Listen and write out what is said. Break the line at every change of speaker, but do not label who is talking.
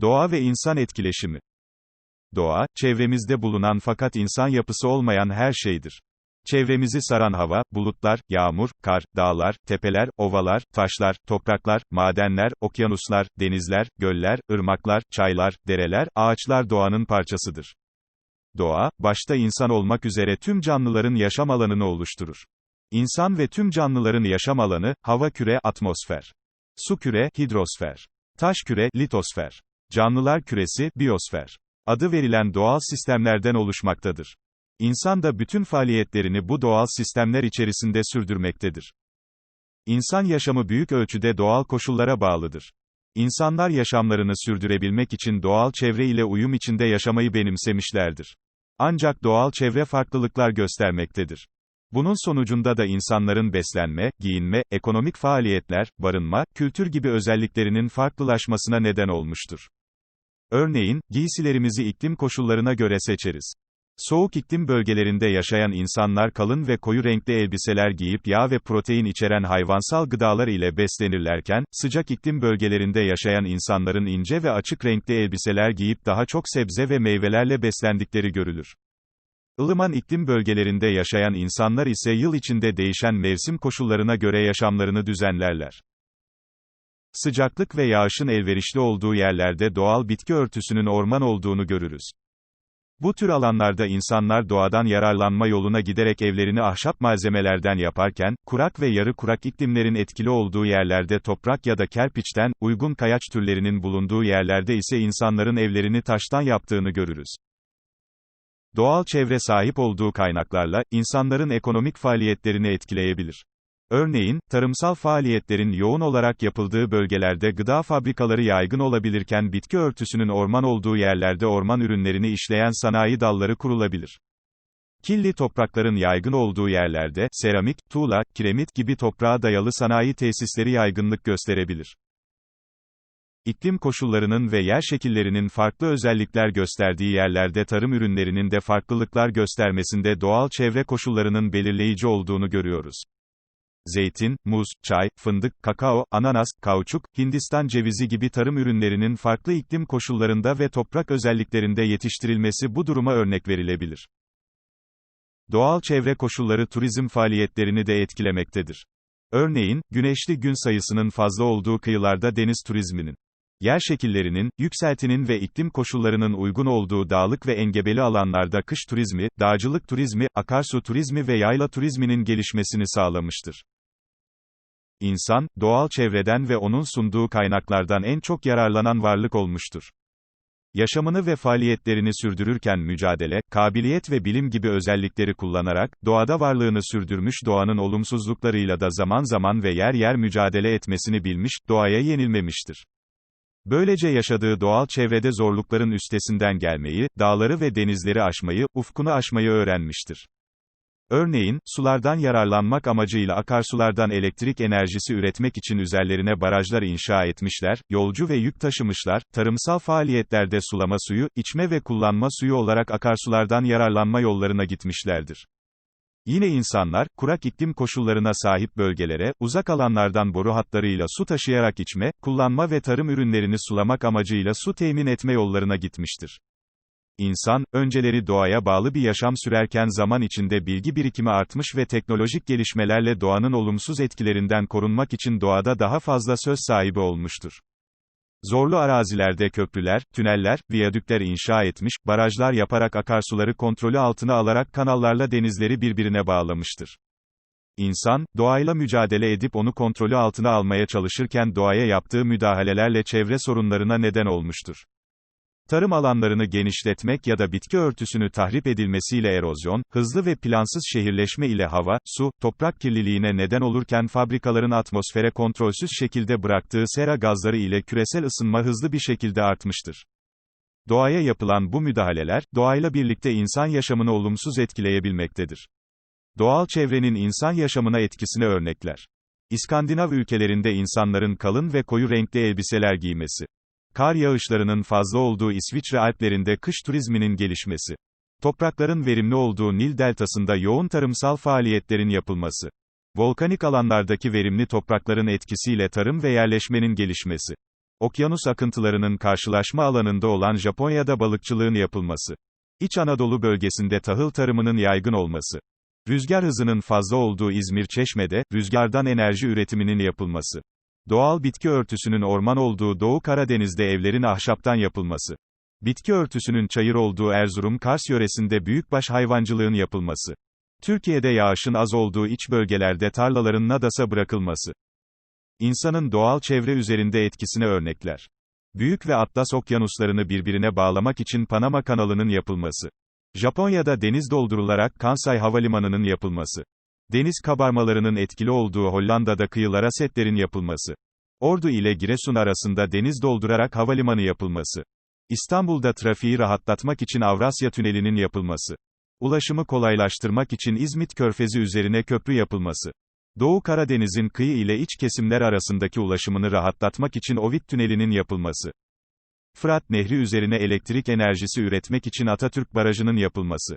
Doğa ve insan etkileşimi. Doğa, çevremizde bulunan fakat insan yapısı olmayan her şeydir. Çevremizi saran hava, bulutlar, yağmur, kar, dağlar, tepeler, ovalar, taşlar, topraklar, madenler, okyanuslar, denizler, göller, ırmaklar, çaylar, dereler, ağaçlar doğanın parçasıdır. Doğa, başta insan olmak üzere tüm canlıların yaşam alanını oluşturur. İnsan ve tüm canlıların yaşam alanı, hava küre, atmosfer. Su küre, hidrosfer. Taş küre, litosfer. Canlılar küresi, biyosfer. Adı verilen doğal sistemlerden oluşmaktadır. İnsan da bütün faaliyetlerini bu doğal sistemler içerisinde sürdürmektedir. İnsan yaşamı büyük ölçüde doğal koşullara bağlıdır. İnsanlar yaşamlarını sürdürebilmek için doğal çevre ile uyum içinde yaşamayı benimsemişlerdir. Ancak doğal çevre farklılıklar göstermektedir. Bunun sonucunda da insanların beslenme, giyinme, ekonomik faaliyetler, barınma, kültür gibi özelliklerinin farklılaşmasına neden olmuştur. Örneğin, giysilerimizi iklim koşullarına göre seçeriz. Soğuk iklim bölgelerinde yaşayan insanlar kalın ve koyu renkli elbiseler giyip yağ ve protein içeren hayvansal gıdalar ile beslenirlerken, sıcak iklim bölgelerinde yaşayan insanların ince ve açık renkli elbiseler giyip daha çok sebze ve meyvelerle beslendikleri görülür. Ilıman iklim bölgelerinde yaşayan insanlar ise yıl içinde değişen mevsim koşullarına göre yaşamlarını düzenlerler. Sıcaklık ve yağışın elverişli olduğu yerlerde doğal bitki örtüsünün orman olduğunu görürüz. Bu tür alanlarda insanlar doğadan yararlanma yoluna giderek evlerini ahşap malzemelerden yaparken, kurak ve yarı kurak iklimlerin etkili olduğu yerlerde toprak ya da kerpiçten, uygun kayaç türlerinin bulunduğu yerlerde ise insanların evlerini taştan yaptığını görürüz. Doğal çevre sahip olduğu kaynaklarla, insanların ekonomik faaliyetlerini etkileyebilir. Örneğin, tarımsal faaliyetlerin yoğun olarak yapıldığı bölgelerde gıda fabrikaları yaygın olabilirken bitki örtüsünün orman olduğu yerlerde orman ürünlerini işleyen sanayi dalları kurulabilir. Killi toprakların yaygın olduğu yerlerde, seramik, tuğla, kiremit gibi toprağa dayalı sanayi tesisleri yaygınlık gösterebilir. İklim koşullarının ve yer şekillerinin farklı özellikler gösterdiği yerlerde tarım ürünlerinin de farklılıklar göstermesinde doğal çevre koşullarının belirleyici olduğunu görüyoruz zeytin, muz, çay, fındık, kakao, ananas, kauçuk, Hindistan cevizi gibi tarım ürünlerinin farklı iklim koşullarında ve toprak özelliklerinde yetiştirilmesi bu duruma örnek verilebilir. Doğal çevre koşulları turizm faaliyetlerini de etkilemektedir. Örneğin, güneşli gün sayısının fazla olduğu kıyılarda deniz turizminin, yer şekillerinin, yükseltinin ve iklim koşullarının uygun olduğu dağlık ve engebeli alanlarda kış turizmi, dağcılık turizmi, akarsu turizmi ve yayla turizminin gelişmesini sağlamıştır. İnsan, doğal çevreden ve onun sunduğu kaynaklardan en çok yararlanan varlık olmuştur. Yaşamını ve faaliyetlerini sürdürürken mücadele, kabiliyet ve bilim gibi özellikleri kullanarak, doğada varlığını sürdürmüş doğanın olumsuzluklarıyla da zaman zaman ve yer yer mücadele etmesini bilmiş, doğaya yenilmemiştir. Böylece yaşadığı doğal çevrede zorlukların üstesinden gelmeyi, dağları ve denizleri aşmayı, ufkunu aşmayı öğrenmiştir. Örneğin, sulardan yararlanmak amacıyla akarsulardan elektrik enerjisi üretmek için üzerlerine barajlar inşa etmişler, yolcu ve yük taşımışlar, tarımsal faaliyetlerde sulama suyu, içme ve kullanma suyu olarak akarsulardan yararlanma yollarına gitmişlerdir. Yine insanlar, kurak iklim koşullarına sahip bölgelere, uzak alanlardan boru hatlarıyla su taşıyarak içme, kullanma ve tarım ürünlerini sulamak amacıyla su temin etme yollarına gitmiştir. İnsan, önceleri doğaya bağlı bir yaşam sürerken zaman içinde bilgi birikimi artmış ve teknolojik gelişmelerle doğanın olumsuz etkilerinden korunmak için doğada daha fazla söz sahibi olmuştur. Zorlu arazilerde köprüler, tüneller, viyadükler inşa etmiş, barajlar yaparak akarsuları kontrolü altına alarak kanallarla denizleri birbirine bağlamıştır. İnsan, doğayla mücadele edip onu kontrolü altına almaya çalışırken doğaya yaptığı müdahalelerle çevre sorunlarına neden olmuştur. Tarım alanlarını genişletmek ya da bitki örtüsünü tahrip edilmesiyle erozyon, hızlı ve plansız şehirleşme ile hava, su, toprak kirliliğine neden olurken fabrikaların atmosfere kontrolsüz şekilde bıraktığı sera gazları ile küresel ısınma hızlı bir şekilde artmıştır. Doğaya yapılan bu müdahaleler, doğayla birlikte insan yaşamını olumsuz etkileyebilmektedir. Doğal çevrenin insan yaşamına etkisine örnekler. İskandinav ülkelerinde insanların kalın ve koyu renkli elbiseler giymesi. Kar yağışlarının fazla olduğu İsviçre Alplerinde kış turizminin gelişmesi. Toprakların verimli olduğu Nil deltasında yoğun tarımsal faaliyetlerin yapılması. Volkanik alanlardaki verimli toprakların etkisiyle tarım ve yerleşmenin gelişmesi. Okyanus akıntılarının karşılaşma alanında olan Japonya'da balıkçılığın yapılması. İç Anadolu bölgesinde tahıl tarımının yaygın olması. Rüzgar hızının fazla olduğu İzmir Çeşme'de, rüzgardan enerji üretiminin yapılması. Doğal bitki örtüsünün orman olduğu Doğu Karadeniz'de evlerin ahşaptan yapılması. Bitki örtüsünün çayır olduğu Erzurum Kars yöresinde büyükbaş hayvancılığın yapılması. Türkiye'de yağışın az olduğu iç bölgelerde tarlaların nadasa bırakılması. İnsanın doğal çevre üzerinde etkisine örnekler. Büyük ve Atlas okyanuslarını birbirine bağlamak için Panama kanalının yapılması. Japonya'da deniz doldurularak Kansai Havalimanı'nın yapılması. Deniz kabarmalarının etkili olduğu Hollanda'da kıyılara setlerin yapılması. Ordu ile Giresun arasında deniz doldurarak havalimanı yapılması. İstanbul'da trafiği rahatlatmak için Avrasya Tüneli'nin yapılması. Ulaşımı kolaylaştırmak için İzmit Körfezi üzerine köprü yapılması. Doğu Karadeniz'in kıyı ile iç kesimler arasındaki ulaşımını rahatlatmak için Ovid Tüneli'nin yapılması. Fırat Nehri üzerine elektrik enerjisi üretmek için Atatürk Barajı'nın yapılması.